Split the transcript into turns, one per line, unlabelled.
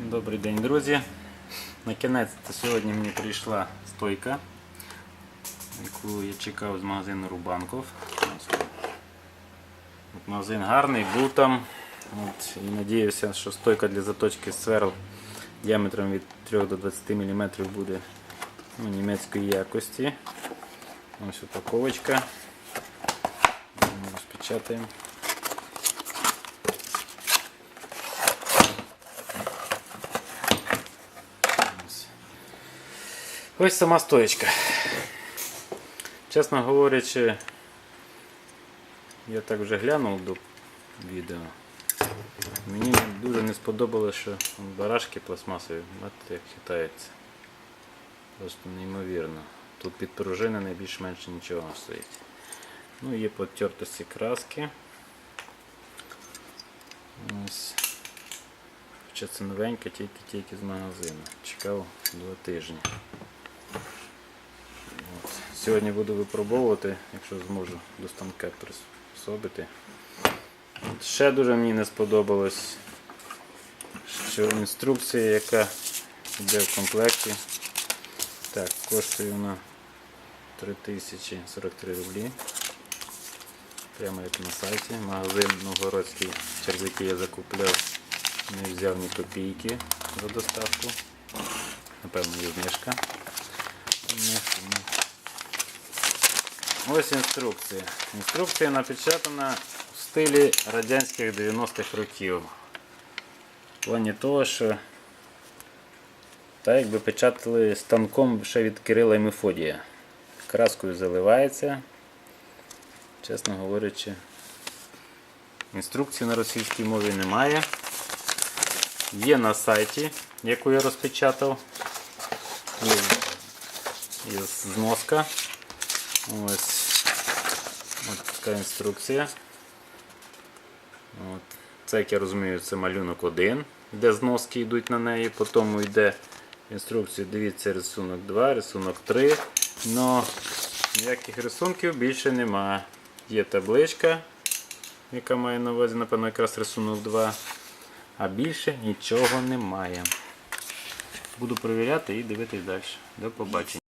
Добрий день, друзі. На кінець сьогодні мені прийшла стойка, яку я чекав з магазину Рубанков. От Магазин гарний, був там. От, і надіявся, що стойка для заточки сверл діаметром від 3 до 20 мм буде ну, німецької якості. Ось упаковочка. Розпечатаємо. Ось. Ось сама стоечка. Чесно говорячи, я так вже глянув до відео. Мені дуже не сподобалося, що барашки пластмасові, бачите, як хитаються. Просто неймовірно. Тут підпружинене більш-менш нічого стоїть. Ну, є потертості краски. Ось. Хоча це новеньке, тільки-тільки з магазину. Чекав два тижні. Сьогодні буду випробовувати, якщо зможу до станка приспособити. Ще дуже мені не сподобалось, що інструкція, яка йде в комплекті, так, коштує вона 3043 рублі. Прямо як на сайті. Магазин Новгородський, через який я закупляв, не взяв ні копійки за доставку. Напевно, є знижка. Ось інструкція. Інструкція напечатана в стилі радянських 90-х років. В плані того, що так якби печатали станком ще від Кирила і Мефодія. Краскою заливається. Чесно говорячи, інструкції на російській мові немає. Є на сайті, яку я розпечатав. Є зноска. Ось от така інструкція. От. Це, як я розумію, це малюнок 1, де зноски йдуть на неї, потім йде інструкція, дивіться рисунок 2, рисунок 3. Но ніяких рисунків більше немає. Є табличка, яка має на увазі, напевно, якраз рисунок 2, а більше нічого немає. Буду перевіряти і дивитись далі. До побачення.